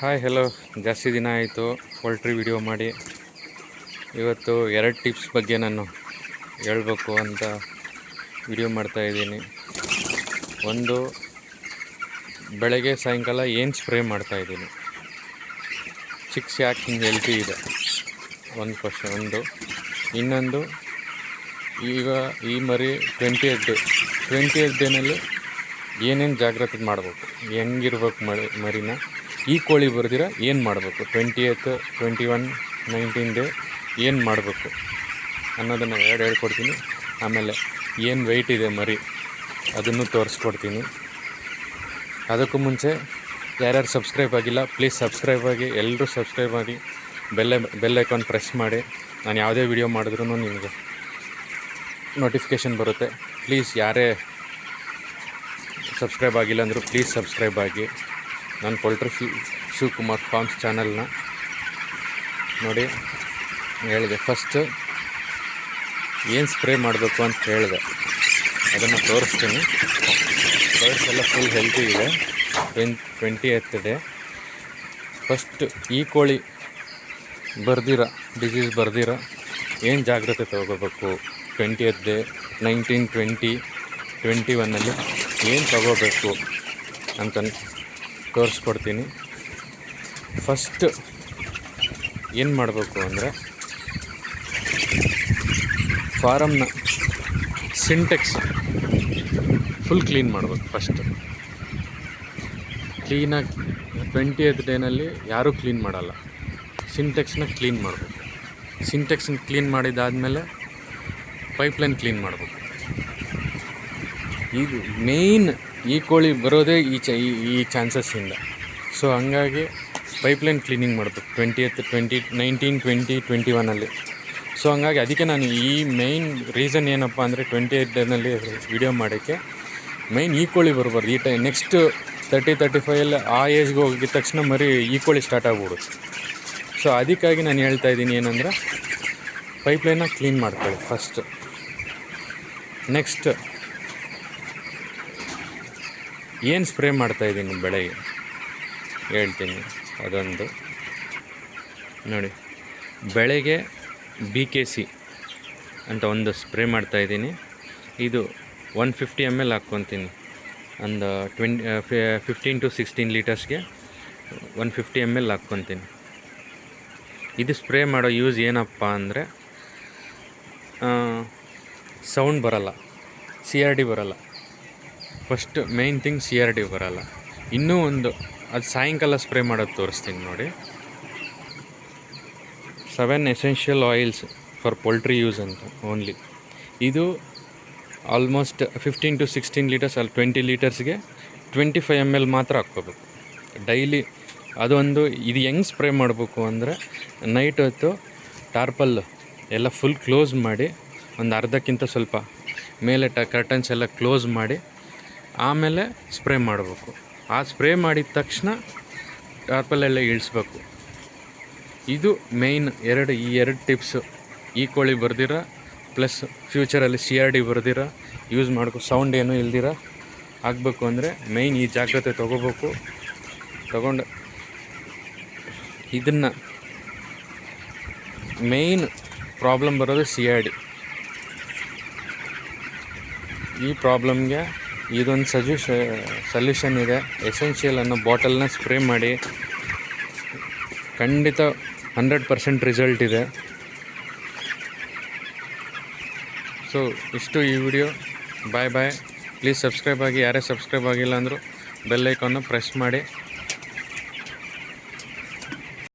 Hi hello ಜಾಸ್ತಿ ದಿನ ಆಯಿತು. ಪೋಲ್ಟ್ರಿ ವಿಡಿಯೋ ಮಾಡಿ. ಇವತ್ತು ಎರಡು ಟಿಪ್ಸ್ ಬಗ್ಗೆ ನಾನು ಹೇಳಬೇಕು ಅಂತ ವಿಡಿಯೋ ಮಾಡ್ತಾಯಿದ್ದೀನಿ ಒಂದು, ಬೆಳಗ್ಗೆ, ಸಾಯಂಕಾಲ ಏನು ಸ್ಪ್ರೇ ಮಾಡ್ತಾಯಿದ್ದೀನಿ ಚಿಕ್ಸ್ ಯಾಕೆ ಹಿಂಗೆ ಹೆಲ್ತಿ ಇದೆ. ಒಂದು ಕ್ವಶನ್ ಒಂದು. ಇನ್ನೊಂದು, ಈಗ ಈ ಮರಿ twenty eight day twenty eight ಡೇನಲ್ಲಿ ಏನೇನು ಜಾಗ್ರತೆ ಮಾಡಬೇಕು? ಹೆಂಗಿರ್ಬೇಕು ಮರಿ, ಮರಿನ? ಈ ಕೋಳಿ ಬರ್ದಿರ ಏನು ಮಾಡಬೇಕು? Twenty eight twenty one nineteen day ಏನು ಮಾಡಬೇಕು? ಅನ್ನೋದನ್ನು ಎರಡು ಹೇಳ್ಕೊಡ್ತೀನಿ. ಆಮೇಲೆ ಏನು ವೆಯ್ಟ್ ಇದೆ ಮರಿ, ಅದನ್ನು ತೋರಿಸ್ಕೊಡ್ತೀನಿ. ಅದಕ್ಕೂ ಮುಂಚೆ ಯಾರ್ಯಾರು ಸಬ್ಸ್ಕ್ರೈಬ್ ಆಗಿಲ್ಲ ಪ್ಲೀಸ್ ಸಬ್ಸ್ಕ್ರೈಬ್ ಆಗಿ ಎಲ್ಲರೂ ಸಬ್ಸ್ಕ್ರೈಬ್ ಆಗಿ ಬೆಲ್ಲ ಬೆಲ್ ಪ್ರೆಸ್ ಮಾಡಿ. ನಾನು ಯಾವುದೇ ವಿಡಿಯೋ ಮಾಡಿದ್ರೂ ನಿಮಗೆ ನೋಟಿಫಿಕೇಷನ್ ಬರುತ್ತೆ. ಪ್ಲೀಸ್ ಯಾರೇ ಸಬ್ಸ್ಕ್ರೈಬ್ ಆಗಿಲ್ಲ ಅಂದರೂ ಪ್ಲೀಸ್ ಸಬ್ಸ್ಕ್ರೈಬ್ ಆಗಿ. ನಾನು ಪೊಲ್ಟ್ರಿ ಶಿ, ಶಿವಕುಮಾರ್ ಫಾರ್ಮ್ಸ್ ಚಾನಲ್ನ ನೋಡಿ, ಹೇಳಿದೆ. ಫಸ್ಟು ಏನು ಸ್ಪ್ರೇ ಮಾಡಬೇಕು ಅಂತ ಹೇಳಿದೆ. ಅದನ್ನು ತೋರಿಸ್ತೀನಿ. ಬರ್ಡ್ಸ್ ಎಲ್ಲ ಫುಲ್ ಹೆಲ್ತಿ ಇದೆ. ಟ್ವೆನ್ ಟ್ವೆಂಟಿ ಡೇ ಫಸ್ಟ್ ಈ ಕೋಳಿ ಬರ್ದಿರ ಡಿಸೀಸ್ ಬರ್ದಿರ, ಏನು ಜಾಗ್ರತೆ ತಗೋಬೇಕು? Twenty day nineteen twenty twenty ಒನ್ನಲ್ಲಿ ಏನು ತಗೋಬೇಕು? ಅಂತ ತೋರಿಸ್ಕೊಡ್ತೀನಿ. ಫಸ್ಟ್ ಏನು ಮಾಡಬೇಕು ಅಂದರೆ ಫಾರಮ್ನ ಸಿಂಟೆಕ್ಸ್ ಫುಲ್ ಕ್ಲೀನ್ ಮಾಡಬೇಕು ಫಸ್ಟ್ ಕ್ಲೀನಾಗಿ ಟ್ವೆಂಟಿ ಏತ್ ಡೇನಲ್ಲಿ ಯಾರೂ ಕ್ಲೀನ್ ಮಾಡಲ್ಲ. ಸಿಂಟೆಕ್ಸ್ನ ಕ್ಲೀನ್ ಮಾಡಬೇಕು. ಸಿಂಟೆಕ್ಸ್ನ ಕ್ಲೀನ್ ಮಾಡಿದಾದಮೇಲೆ ಪೈಪ್ಲೈನ್ ಕ್ಲೀನ್ ಮಾಡಬೇಕು. ಇದು ಮೇಯ್ನ್ ಈ ಕೋಳಿ ಬರೋದೇ ಈ ಚ ಈ- ಚಾನ್ಸಸ್ಸಿಂದ ಸೊ ಹಂಗಾಗಿ ಪೈಪ್ಲೈನ್ ಕ್ಲೀನಿಂಗ್ ಮಾಡಬೇಕು. Twenty eight twenty nineteen twenty twenty ಒನ್ನಲ್ಲಿ ಸೊ ಹಂಗಾಗಿ ಅದಕ್ಕೆ ನಾನು ಈ ಮೇಯ್ನ್ ರೀಸನ್ ಏನಪ್ಪ ಅಂದರೆ ಟ್ವೆಂಟಿ ಏಟ್ ಡೇನಲ್ಲಿ ವಿಡಿಯೋ ಮಾಡೋಕ್ಕೆ ಮೇಯ್ನ್ ಈ ಕೋಳಿ ಬರಬಾರ್ದು. ಈ ಟೈ ನೆಕ್ಸ್ಟ್ ತರ್ಟಿ ತರ್ಟಿ ಫೈವಲ್ಲಿ ಆ ಏಜ್ಗೆ ಹೋಗಿದ ತಕ್ಷಣ ಮರಿ ಈ ಕೋಳಿ ಸ್ಟಾರ್ಟ್ ಆಗ್ಬಿಡುತ್ತೆ. ಸೊ ಅದಕ್ಕಾಗಿ ನಾನು ಹೇಳ್ತಾ ಇದ್ದೀನಿ ಏನಂದ್ರೆ ಪೈಪ್ಲೈನ್ನ ಕ್ಲೀನ್ ಮಾಡ್ಕೊಳ್ಳಿ ಫಸ್ಟ್ ನೆಕ್ಸ್ಟ್ ಏನು ಸ್ಪ್ರೇ ಮಾಡ್ತಾಯಿದ್ದೀನಿ ಬೆಳೆಗೆ ಹೇಳ್ತೀನಿ, ಅದೊಂದು. ನೋಡಿ ಬೆಳೆಗೆ ಬಿ ಕೆ ಸಿ ಅಂತ ಒಂದು ಸ್ಪ್ರೇ ಮಾಡ್ತಾಯಿದ್ದೀನಿ ಇದು ಒನ್ ಫಿಫ್ಟಿ ಎಂ ಎಲ್ ಹಾಕ್ಕೊತೀನಿ ಒಂದು ಟ್ವೆನ್ ಫಿಫ್ಟೀನ್ ಟು ಸಿಕ್ಸ್ಟೀನ್ ಲೀಟರ್ಸ್ಗೆ ಒನ್ ಫಿಫ್ಟಿ ಎಂ ಎಲ್ ಹಾಕ್ಕೊತೀನಿ ಇದು ಸ್ಪ್ರೇ ಮಾಡೋ ಯೂಸ್ ಏನಪ್ಪ ಅಂದರೆ ಸೌಂಡ್ ಬರಲ್ಲ ಸಿ ಆರ್ ಡಿ ಬರಲ್ಲ. First main thing C R D ಬರಲ್ಲ. ಇನ್ನೂ ಒಂದು, ಅದು ಸಾಯಂಕಾಲ ಸ್ಪ್ರೇ ಮಾಡೋದು ತೋರಿಸ್ತೀನಿ ನೋಡಿ. Seven essential oils for poultry use ಅಂತ ಓನ್ಲಿ ಇದು almost fifteen to sixteen litres ಅಲ್ಲಿ ಟ್ವೆಂಟಿ ಲೀಟರ್ಸ್ಗೆ ಟ್ವೆಂಟಿ ಫೈವ್ ಎಂ ಎಲ್ ಮಾತ್ರ ಹಾಕ್ಕೋಬೇಕು. ಡೈಲಿ ಅದೊಂದು, ಇದು ಹೆಂಗೆ ಸ್ಪ್ರೇ ಮಾಡಬೇಕು ಅಂದರೆ ನೈಟ್ ಹೊತ್ತು ಟಾರ್ಪಲ್ ಎಲ್ಲ ಫುಲ್ ಕ್ಲೋಸ್ ಮಾಡಿ ಒಂದು ಅರ್ಧಕ್ಕಿಂತ ಸ್ವಲ್ಪ ಮೇಲೆ ಟ ಕರ್ಟನ್ಸ್ ಎಲ್ಲ ಕ್ಲೋಸ್ ಮಾಡಿ ಆಮೇಲೆ ಸ್ಪ್ರೇ ಮಾಡಬೇಕು. ಆ ಸ್ಪ್ರೇ ಮಾಡಿದ ತಕ್ಷಣ ಟಾರ್ಪಲೆಲ್ಲ ಇಳಿಸ್ಬೇಕು. ಇದು ಮೇಯ್ನ್ ಎರಡು, ಈ ಎರಡು ಟಿಪ್ಸು ಈ ಕೋಳಿ ಬರ್ದಿರ, ಪ್ಲಸ್ ಫ್ಯೂಚರಲ್ಲಿ ಸಿ ಆರ್ ಡಿ ಬರ್ದಿರ, ಯೂಸ್ ಮಾಡಬೇಕು ಸೌಂಡ್ ಏನೂ ಇಲ್ದಿರ ಆಗಬೇಕು ಅಂದರೆ ಮೇಯ್ನ್ ಈ ಜಾಗ್ರತೆ ತೊಗೋಬೇಕು. ತಗೊಂಡು ಇದನ್ನು ಮೇಯ್ನ್ ಪ್ರಾಬ್ಲಮ್ ಬರೋದು ಸಿ ಆರ್ ಡಿ. ಈ ಪ್ರಾಬ್ಲಮ್ಗೆ ಇದೊಂದು ಸಜೆಷ ಸಲ್ಯೂಷನ್ ಇದೆ. ಎಸೆನ್ಷಿಯಲ್ ಅನ್ನೋ ಬಾಟಲ್ನ ಸ್ಪ್ರೇ ಮಾಡಿ. ಖಂಡಿತ ಹಂಡ್ರೆಡ್ ಪರ್ಸೆಂಟ್ ರಿಸಲ್ಟ್ ಇದೆ. ಸೊ ಇಷ್ಟು ಈ video bye bye please subscribe ಆಗಿ, ಯಾರೇ ಸಬ್ಸ್ಕ್ರೈಬ್ ಆಗಿಲ್ಲ ಅಂದರೂ ಬೆಲ್ ಐಕಾನ್ನ ಪ್ರೆಸ್ ಮಾಡಿ.